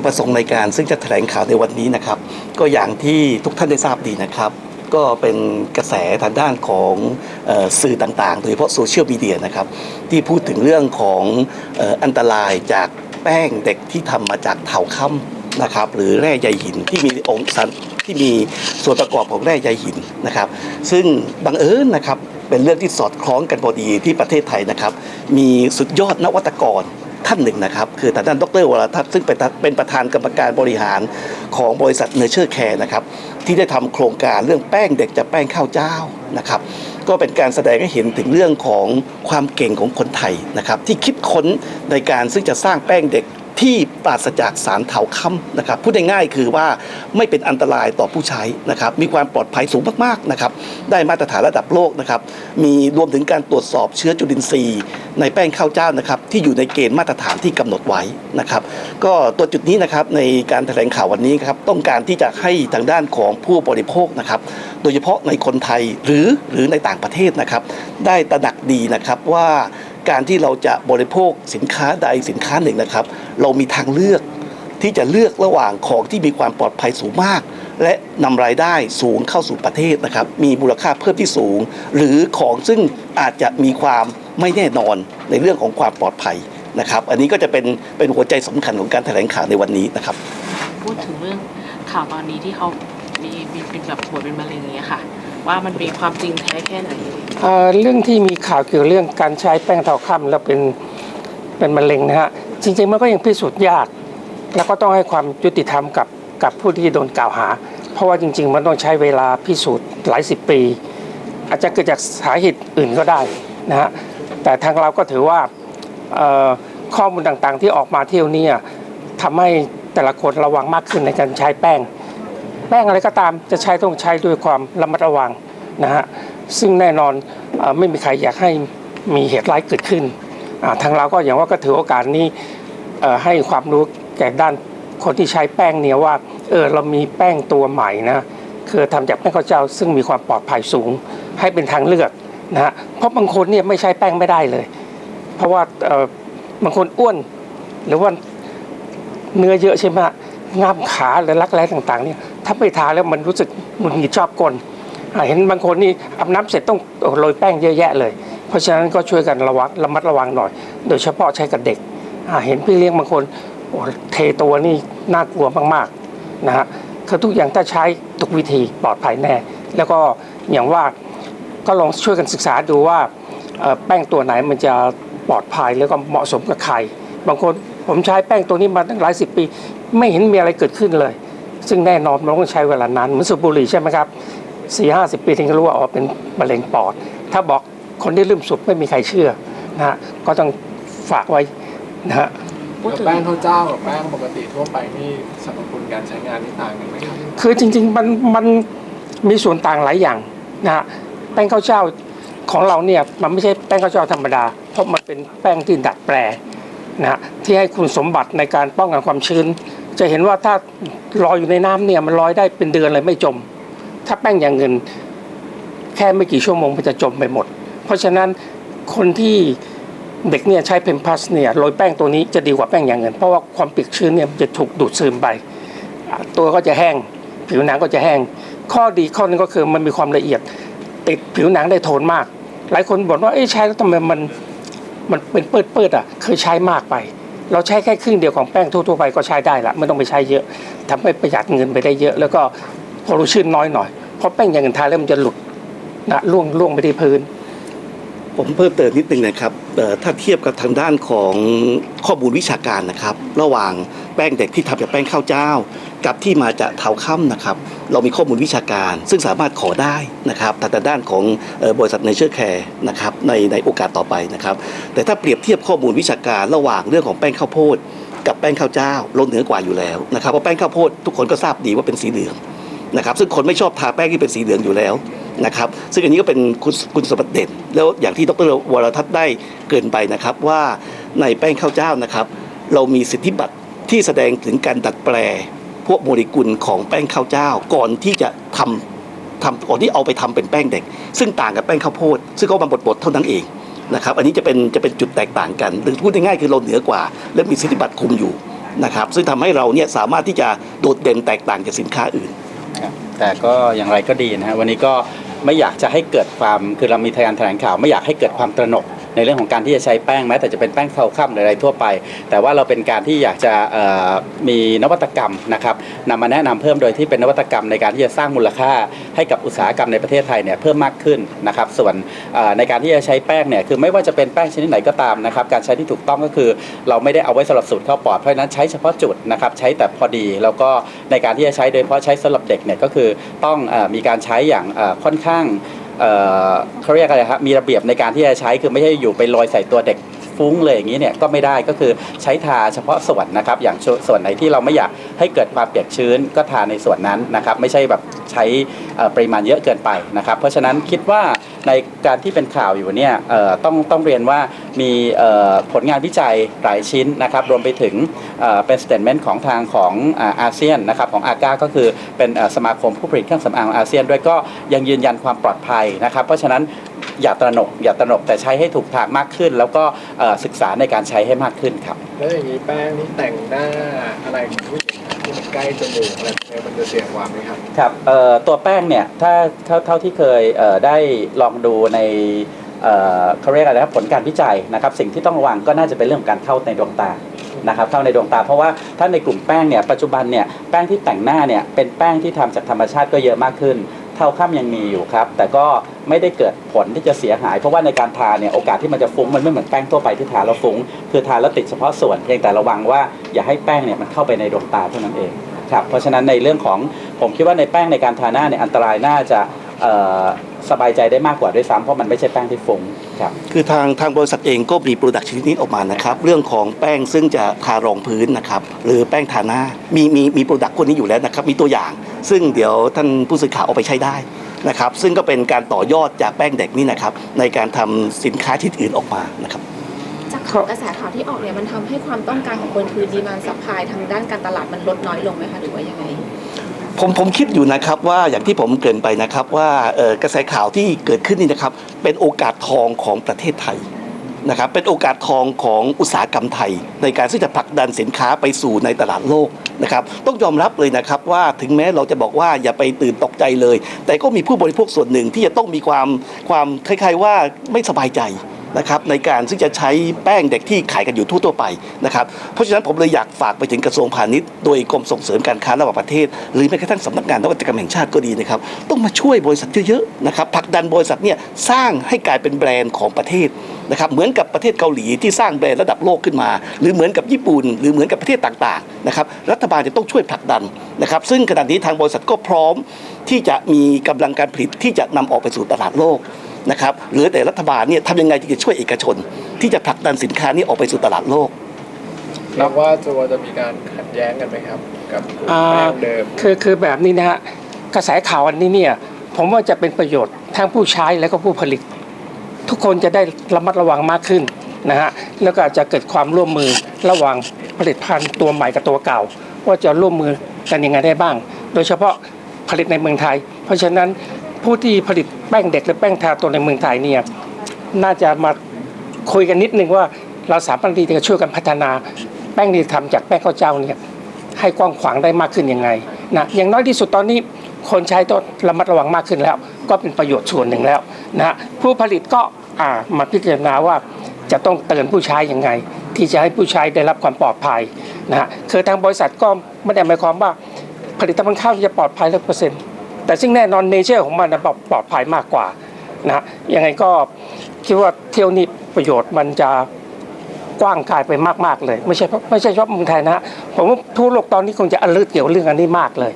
ุประสงค์ในการซึ่งจะแถลงข่าวในวันนี้นะครับ ก็อย่างที่ทุกท่านได้ทราบดีนะครับ ก็เป็นกระแสทางด้านของออสื่อต่างๆ โดยเฉพาะโซเชียลมีเดียนะครับ ที่พูดถึงเรื่องของอ,อ,อันตรายจากแป้งเด็กที่ทำมาจากเถาค่ำนะครับ หรือแร่ใยหินที่มีองค์สันที่มีส่วนประกอบของแร่ใยหินนะครับ ซึ่งบังเอิญนะครับเป็นเรื่องที่สอดคล้องกันพอดีที่ประเทศไทยนะครับ มีสุดยอดนวัตกร ท่านหนึ่งนะครับ คือทางด้านดรวรทัศน์ซึ่งเป็นเป็นประธานกรรมการบริหารของบริษัทเนเชอร์แคร์นะครับที่ได้ทำโครงการเรื่องแป้งเด็กจากแป้งข้าวเจ้านะครับก็เป็นการแสดงให้เห็นถึงเรื่องของความเก่งของคนไทยนะครับที่คิดค้นในการซึ่งจะสร้างแป้งเด็ก ที่ปราศจากสารเถาค่ำนะครับพูดง่ายๆคือว่าไม่เป็นอันตรายต่อผู้ใช้นะครับมีความปลอดภัยสูงมากๆนะครับได้มาตรฐานระดับโลกนะครับมีรวมถึงการตรวจสอบเชื้อจุลินทรีย์ ในแป้งข้าวเจ้านะครับที่อยู่ในเกณฑ์มาตรฐานที่กำหนดไว้นะครับก็ตัวจุดนี้นะครับในการแถลงข่าววันนี้ครับต้องการที่จะให้ทางด้านของผู้บริโภคนะครับโดยเฉพาะในคนไทยหรือหรือในต่างประเทศนะครับได้ตระหนักดีนะครับว่า การที่เราจะบริโภคสินค้าใดสินค้าหนึ่งนะครับ เรามีทางเลือกที่จะเลือกระหว่างของที่มีความปลอดภัยสูงมาก และนำรายได้สูงเข้าสู่ประเทศนะครับ มีมูลค่าเพิ่มที่สูง หรือของซึ่งอาจจะมีความไม่แน่นอนในเรื่องของความปลอดภัยนะครับ อันนี้ก็จะเป็นเป็นหัวใจสำคัญของการแถลงข่าวในวันนี้นะครับ พูดถึงเรื่องข่าวตอนนี้ที่เขามีมีเป็นแบบปวยเป็นมะเร็งอย่างเงี้ยค่ะ ว่ามันมีความจริงแท้แค่ไหน เรื่องที่มีข่าวเกี่ยวเรื่องการใช้แป้งเทาค่ำแล้วเป็นเป็นมะเร็งนะฮะจริงๆมันก็ยังพิสูจน์ยาก แล้วก็ต้องให้ความยุติธรรมกับกับผู้ที่โดนกล่าวหา เพราะว่าจริง ๆ มันต้องใช้เวลาพิสูจน์หลายสิบปี อาจจะเกิดจากสาเหตุอื่นก็ได้นะฮะแต่ทางเราก็ถือว่าข้อมูลต่างๆ ที่ออกมาเที่ยวนี้ทำให้แต่ละคนระวังมากขึ้นในการใช้แป้ง แป้งอะไรก็ตามจะใช้ต้องใช้ด้วยความระมัดระวัง นะฮะซึ่งแน่นอนอไม่มีใครอยากให้มีเหตุร้ายเกิดขึ้นทางเราก็อย่างว่าก็ถือโอกาสนี้ให้ความรู้แก่ด้านคนที่ใช้แป้งเนี่ยว่าเออเรามีแป้งตัวใหม่นะคือทำจากแป้งข้าวเจ้า ซึ่งมีความปลอดภัยสูง ให้เป็นทางเลือกนะฮะเพราะบางคนเนี่ยไม่ใช้แป้งไม่ได้เลย เพราะว่าบางคนอ้วนหรือว่าเนื้อเยอะใช่ไหมฮะง่ามขาหรือรักแร้ต่างๆเนี่ยถ้าไม่ทาแล้วมันรู้สึกหงุดหงิดชอบกลอ่า เห็นบางคนนี่อาบน้ำเสร็จต้องโรยแป้งเยอะแยะเลย เพราะฉะนั้นก็ช่วยกันระวังระมัดระวังหน่อย โดยเฉพาะใช้กับเด็กเห็นพี่เลี้ยงบางคนเทตัวนี่น่ากลัวมากๆนะฮะคือทุกอย่างถ้าใช้ทุกวิธีปลอดภัยแน่ แล้วก็อย่างว่าก็ลองช่วยกันศึกษาดูว่าแป้งตัวไหนมันจะปลอดภัยแล้วก็เหมาะสมกับใครบางคนผมใช้แป้งตัวนี้มาตั้งหลายสิบปี ไม่เห็นมีอะไรเกิดขึ้นเลย ซึ่งแน่นอนมันต้องใช้เวลานานเหมือนสูบบุหรี่ใช่ไหมครับ สี่ห้าสิบปีถึงจะรู้ว่าอ๋อเป็นมะเร็งปอด ถ้าบอกคนที่ลืมสูบไม่มีใครเชื่อนะฮะก็ต้องฝากไว้นะฮะพูดแล้วถึงแป้งข้าวเจ้ากับแป้งปกติทั่วไปนี่สรรพคุณการใช้งานนี่ต่างกันไหมครับคือจริงๆมันมันมีส่วนต่างหลายอย่างนะฮะแป้งข้าวเจ้าของเราเนี่ยมันไม่ใช่แป้งข้าวเจ้าธรรมดา เพราะมันเป็นแป้งที่ดัดแปลนะฮะที่ให้คุณสมบัติในการป้องกันความชื้น จะเห็นว่าถ้าลอยอยู่ในน้ำเนี่ยมันลอยได้เป็นเดือนเลยไม่จม ถ้าแป้งอย่างเงิน แค่ไม่กี่ชั่วโมงมันจะจมไปหมด เพราะฉะนั้นคนที่เด็กเนี่ยใช้เพมพัสเนี่ยโรยแป้งตัวนี้จะดีกว่าแป้งอย่างเงิน เพราะว่าความเปียกชื้นเนี่ยจะถูกดูดซึมไป ตัวก็จะแห้ง ผิวหนังก็จะแห้ง ข้อดีข้อนึงก็คือมันมีความละเอียด ติดผิวหนังได้โทนมาก หลายคนบ่นว่าเอ้ใช้แล้วทำไมมันมันเป็นเปิดเปิดๆอะเคยใช้มากไป เราใช้แค่ครึ่งเดียวของแป้งทั่วๆไปก็ใช้ได้ละไม่ต้องไปใช้เยอะทำให้ประหยัดเงินไปได้เยอะ แล้วก็ พอรู้ชื่นน้อยหน่อยเพราะแป้งอย่างอื่นทาแล้วมันจะหลุดนะล่วงล่วงไปที่พื้น ผมเพิ่มเติมนิดนึงนะครับถ้าเทียบกับทางด้านของข้อมูลวิชาการนะครับ ระหว่างแป้งเด็กที่ทำจากแป้งข้าวเจ้า กับที่มาจากเถาค่ำนะครับ เรามีข้อมูลวิชาการ ซึ่งสามารถขอได้นะครับทางด้านของบริษัทเนเจอร์แคร์นะครับในในโอกาสต่อไปนะครับ แต่ถ้าเปรียบเทียบข้อมูลวิชาการระหว่างเรื่องของแป้งข้าวโพดกับแป้งข้าวเจ้าเราเหนือกว่าอยู่แล้วนะครับเพราะแป้งข้าวโพดทุกคนก็ทราบดีว่าเป็นสีเหลือง นะครับซึ่งคนไม่ชอบทาแป้งที่เป็นสีเหลืองอยู่แล้วนะครับซึ่งอันนี้ก็เป็นคุณคุณสมบัติเด่นแล้วอย่างที่ดรวรทัศน์ได้เกินไปนะครับว่าในแป้งข้าวเจ้านะครับ เรามีสิทธิบัตรที่แสดงถึงการดัดแปลพวกโมเลกุลของแป้งข้าวเจ้าก่อนที่จะทำทำก่อนที่เอาไปทำเป็นแป้งเด็ก ซึ่งต่างกับแป้งข้าวโพดซึ่งเขามาบดๆเท่านั้นเองนะครับอันนี้จะเป็นจะเป็นจุดแตกต่างกันหรือพูดง่ายๆคือเราเหนือกว่า และมีสิทธิบัตรคุมอยู่นะครับซึ่งทำให้เราเนี่ยสามารถที่จะโดดเด่นแตกต่างจากสินค้าอื่น แต่ก็อย่างไรก็ดีนะฮะวันนี้ก็ไม่อยากจะให้เกิดความคือเรามีกานแถลงข่าว ไม่อยากให้เกิดความตระหนก ในเรื่องของการที่จะใช้แป้งแม้แต่จะเป็นแป้งเทาค่ำหรืออะไรทั่วไป แต่ว่าเราเป็นการที่อยากจะมีนวัตกรรมนะครับนำมาแนะนำเพิ่มโดยที่เป็นนวัตกรรมในการที่จะสร้างมูลค่าให้กับอุตสาหกรรมในประเทศไทยเนี่ยเพิ่มมากขึ้นนะครับ ส่วนในการที่จะใช้แป้งเนี่ยคือไม่ว่าจะเป็นแป้งชนิดไหนก็ตามนะครับ การใช้ที่ถูกต้องก็คือ เราไม่ได้เอาไว้สำหรับสูตรเข้าปอดเพราะฉะนั้นใช้เฉพาะจุดนะครับใช้แต่พอดีแล้วก็ในการที่จะใช้โดยเฉพาะใช้สำหรับเด็กเนี่ยก็คือต้องอมีการใช้อย่างค่อนข้าง เขาเรียกอะไรครับมีระเบียบในการที่จะใช้คือไม่ใช่อยู่ไปลอยใส่ตัวเด็กฟุ้งเลยอย่างนี้เนี่ยก็ไม่ได้ก็คือใช้ทาเฉพาะส่วนนะครับ อย่างส่วนไหนที่เราไม่อยากให้เกิดความเปียกชื้นก็ทาในส่วนนั้นนะครับ ไม่ใช่แบบใช้ปริมาณเยอะเกินไปนะครับ เพราะฉะนั้นคิดว่า ในการที่เป็นข่าวอยู่เนี่ยต้องต้องเรียนว่ามีผลงานวิจัยหลายชิ้นนะครับรวมไปถึงเเป็นสเตทเมนต์ของทางของอาเซียนนะครับของอาก้าก็คือเป็นสมาคมผู้ผลิตเครื่องสำอางของอาเซียนด้วยก็ยังยืนยันความปลอดภัยนะครับ เพราะฉะนั้นอย่าตระหนกอย่าตระหนกแต่ใช้ให้ถูกทางมากขึ้น แล้วก็ศึกษาในการใช้ให้มากขึ้นครับ แล้วอย่างนี้แป้งนี่แต่งหน้าอะไรผู้ ที่มันใกล้จมูกอะไรพวกนี้มันจะเสี่ยงกว่าไหมครับ ครับเอ่อตัวแป้งเนี่ยถ้าเท่าเท่าที่เคยเอ่อได้ลองดูในเอ่อเขาเรียกอะไรนะครับผลการวิจัยนะครับสิ่งที่ต้องระวังก็น่าจะเป็นเรื่องของการเข้าในดวงตานะครับเข้าในดวงตา เพราะว่าถ้าในกลุ่มแป้งเนี่ยปัจจุบันเนี่ยแป้งที่แต่งหน้าเนี่ยเป็นแป้งที่ทำจากธรรมชาติก็เยอะมากขึ้น เท่าข้ามยังมีอยู่ครับ แต่ก็ไม่ได้เกิดผลที่จะเสียหาย เพราะว่าในการทาเนี่ยโอกาสที่มันจะฟุ้งมันไม่เหมือนแป้งทั่วไปที่ทาแล้วฟุ้ง คือทาแล้วติดเฉพาะส่วนเพียงแต่ระวังว่าอย่าให้แป้งเนี่ยมันเข้าไปในดวงตาเท่านั้นเองครับเพราะฉะนั้นในเรื่องของผมคิดว่าในแป้งในการทาหน้าเนี่ยอันตรายน่าจะ สบายใจได้มากกว่าด้วยซ้ำเพราะมันไม่ใช่แป้งที่ฟุ้งครับคือทางทางบริษัทเองก็มีโปรดักต์ชนิดนี้ออกมานะครับ เรื่องของแป้งซึ่งจะทารองพื้นนะครับหรือแป้งทาหน้ามีมีมีโปรดักต์พวกนี้อยู่แล้วนะครับมีตัวอย่าง ซึ่งเดี๋ยวท่านผู้สื่อข่าวเอาไปใช้ได้นะครับซึ่งก็เป็นการต่อยอดจากแป้งเด็กนี่นะครับในการทำสินค้าชนิดอื่นออกมานะครับจากข่าวกระแสข่าวที่ออกเนี่ยมันทำให้ความต้องการของคนคือดีมานสัพพายทางด้านการตลาดมันลดน้อยลงไหมคะหรือว่ายังไง ผมผมคิดอยู่นะครับว่าอย่างที่ผมเกรินไปนะครับว่ากระแสข่าวที่เกิดขึ้นนี่นะครับ เป็นโอกาสทองของประเทศไทยนะครับเป็นโอกาสทองของอุตสาหกรรมไทย ในการที่จะผลักดันสินค้าไปสู่ในตลาดโลกนะครับต้องยอมรับเลยนะครับว่าถึงแม้เราจะบอกว่าอย่าไปตื่นตกใจเลย แต่ก็มีผู้บริโภคส่วนหนึ่งที่จะต้องมีความความคล้ายๆว่าไม่สบายใจ นะครับในการที่งจะใช้แป้งเด็กที่ขายกันอยู่ทั่วๆไปนะครับเพราะฉะนั้นผมเลยอยากฝากไปถึงกระทรวงพาณิชย์โดยกรมส่งเสริมการค้าระหว่างประเทศ หรือแม้กระทั่งสำนักงานนวัตกรรมแห่งชาติก็ดีนะครับต้องมาช่วยบริษัทเยอะๆนะครับผลักดันบริษัทเนี่ยสร้างให้กลายเป็นแบรนด์ของประเทศนะครับเหมือนกับประเทศเกาหลีที่สร้างแบรนด์ระดับโลกขึ้นมา หรือเหมือนกับญี่ปุ่น หรือเหมือนกับประเทศต่างๆนะครับรัฐบาลจะต้องช่วยผลักดันนะครับซึ่งขณะนี้ทางบริษัทก็พร้อมที่จะมีกำลังการผลิตที่จะนำออกไปสู่ตลาดโลก นะครับเหลือแต่รัฐบาลเนี่ยทำยังไงที่จะช่วยเอกชน ที่จะผลักดันสินค้านี้ออกไปสู่ตลาดโลกนับว่าจะว่าจะมีการขัดแย้งกันไหมครับกับกลุ่มอ่าแป้งเดิมคือคือแบบนี้นะฮะกระแสข่าวอันนี้เนี่ยผมว่าจะเป็นประโยชน์ทั้งผู้ใช้และก็ผู้ผลิต ทุกคนจะได้ระมัดระวังมากขึ้นนะฮะแล้วก็อาจจะเกิดความร่วมมือระหว่างผลิตภัณฑ์ตัวใหม่กับตัวเก่า ว่าจะร่วมมือกันยังไงได้บ้าง โดยเฉพาะผลิตในเมืองไทย เพราะฉะนั้น ผู้ที่ผลิตแป้งเด็กหรือแป้งทาตัวในเมืองไทยเนี่ยน่าจะมาคุยกันนิดนึงว่าเราสามารถที่จะช่วยกันพัฒนา แป้งที่ทำจากแป้งข้าวเจ้าเนี่ยให้กว้างขวางได้มากขึ้นยังไงนะอย่างน้อยที่สุดตอนนี้คนใช้ต้องระมัดระวังมากขึ้นแล้ว ก็เป็นประโยชน์ส่วนหนึ่งแล้วนะผู้ผลิตก็มาพิจารณาว่าจะต้องเตือนผู้ใช้ยังไง ที่จะให้ผู้ใช้ได้รับความปลอดภัยนะฮะคือทางบริษัทก็ไม่ได้หมายความว่าผลิตภัณฑ์ข้าวจะปลอดภัยร้อยเปอร์เซ็นต์ แต่ซึ่งแน่นอนเนเจอร์ของมันปลอดภัยมากกว่านะยังไงก็คิดว่าเที่ยวนี้ประโยชน์มันจะกว้างกายไปมาก ๆ เลย ไม่ใช่เพราะไม่ใช่เฉพาะเมืองไทยนะฮะผมว่าทั่วโลกตอนนี้คงจะอลึกเกี่ยวเรื่องอันนี้มากเลย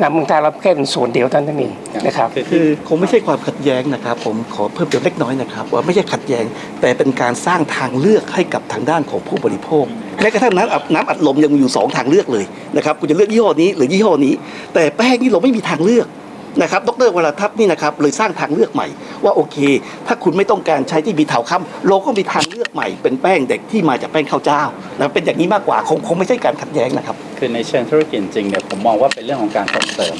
นะเมืองไทยเราแค่เป็นส่วนเดียวเท่านั้นเองนะครับคือคงไม่ใช่ความขัดแย้งนะครับ ผมขอเพิ่มเติมเล็กน้อยนะครับ ว่าไม่ใช่ขัดแย้ง แต่เป็นการสร้างทางเลือกให้กับทางด้านของผู้บริโภคแม้กระทั่งน้ำอัดน้ำอัดลมยังมีอยู่สองทางเลือกเลยนะครับคุณจะเลือกยี่ห้อนี้หรือยี่ห้อนี้ แต่แป้งนี่เราไม่มีทางเลือก นะครับ ดรวรทัพนี่นะครับเลยสร้างทางเลือกใหม่ ว่าโอเค ถ้าคุณไม่ต้องการใช้ที่มีเถาค่ำเราก็มีทางเลือกใหม่ เป็นแป้งเด็กที่มาจากแป้งข้าวเจ้านะเป็นอย่างนี้มากกว่าคงคงไม่ใช่การขัดแย้งนะครับ คือในเชิงธุรกิจจริงเนี่ยผมมองว่าเป็นเรื่องของการส่งเสริม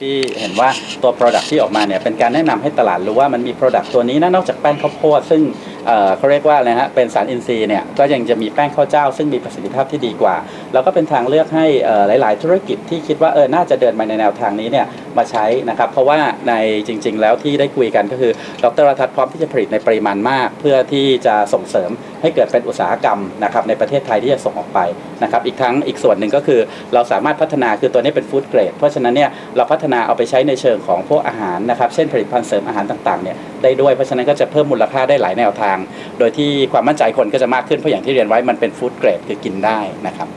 ที่เห็นว่าตัว Product ที่ออกมาเนี่ยเป็นการแนะนำให้ตลาดรู้ว่ามันมี Product ตัวนี้นะนอกจากแป้งข้าวโพดซึ่ง เขาเรียกว่าอะไรฮะเป็นสารอินทรีย์เนี่ยก็ยังจะมีแป้งข้าวเจ้า ซึ่งมีประสิทธิภาพที่ดีกว่า แล้วก็เป็นทางเลือกให้หลาย ๆ ธุรกิจที่คิดว่าเออน่าจะเดินมาในแนวทางนี้เนี่ยมาใช้นะครับเพราะว่าในจริง ๆ แล้วที่ได้คุยกันก็คือดรรัฐพร้อมที่จะผลิตในปริมาณมาก เพื่อที่จะส่งเสริมให้เกิดเป็นอุตสาหกรรมนะครับในประเทศไทยที่จะส่งออกไปนะครับอีกทั้งอีกส่วนหนึ่งก็คือเราสามารถพัฒนาคือตัวนี้เป็นฟู้ดเกรดเพราะฉะนั้นเนี่ยเราพัฒนาเอาไปใช้ในเชิงของพวกอาหารนะครับเช่นผลิตภัณฑ์เสริมอาหารต่างๆเนี่ยได้ด้วยเพราะฉะนั้นก็จะเพิ่มมูลค่าได้หลายแนวทาง โดยที่ความมั่นใจคนก็จะมากขึ้นเพราะอย่างที่เรียนไว้มันเป็นฟู้ดเกรดคือกินได้นะครับ